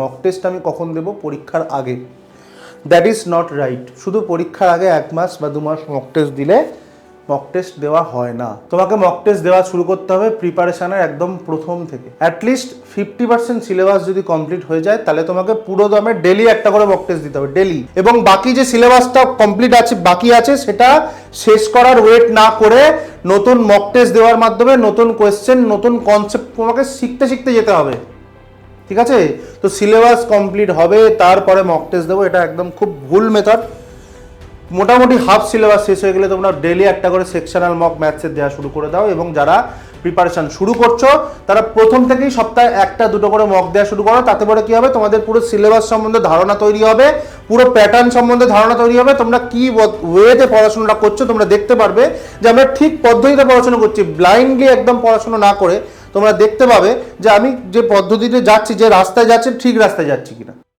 Mock test আমি কখন দেব? পরীক্ষার আগে। দ্যাট ইজ নট রাইট শুধু পরীক্ষার আগে এক মাস বা দু মাস মক টেস্ট দিলে মক টেস্ট দেওয়া হয় না। তোমাকে মক টেস্ট দেওয়া শুরু করতে হবে প্রিপারেশনের একদম প্রথম থেকে। At least fifty percent syllabus যদি কমপ্লিট হয়ে যায়, তাহলে তোমাকে পুরো দমে ডেলি একটা করে মক টেস্ট দিতে হবে ডেলি এবং বাকি যে সিলেবাসটা কমপ্লিট আছে, বাকি আছে, সেটা শেষ করার ওয়েট না করে নতুন মক টেস্ট দেওয়ার মাধ্যমে নতুন কোয়েশ্চেন নতুন কনসেপ্ট তোমাকে শিখতে শিখতে যেতে হবে। ঠিক আছে? তো সিলেবাস কমপ্লিট হবে, তারপরে মক টেস্ট দেবো, এটা একদম খুব ভুল মেথড মোটামুটি হাফ সিলেবাস শেষ হয়ে গেলে তোমরা ডেলি একটা করে সেকশনাল মক ম্যাথসের দেওয়া শুরু করে দাও এবং যারা প্রিপারেশান শুরু করছ, তারা প্রথম থেকেই সপ্তাহে একটা দুটো করে মক দেওয়া শুরু করো, তাতে পরে কী হবে? তোমাদের পুরো সিলেবাস সম্বন্ধে ধারণা তৈরি হবে। পুরো প্যাটার্ন সম্বন্ধে ধারণা তৈরি হবে, তোমরা কি ওয়েতে পড়াশোনাটা করছ তোমরা দেখতে পারবে যে আমরা ঠিক পদ্ধতিতে পড়াশোনা করছি। ব্লাইন্ডলি একদম পড়াশোনা না করে তোমরা দেখতে পাবে যে আমি যে পদ্ধতিতে যাচ্ছি, যে রাস্তায় যাচ্ছি, ঠিক রাস্তায় যাচ্ছি কিনা।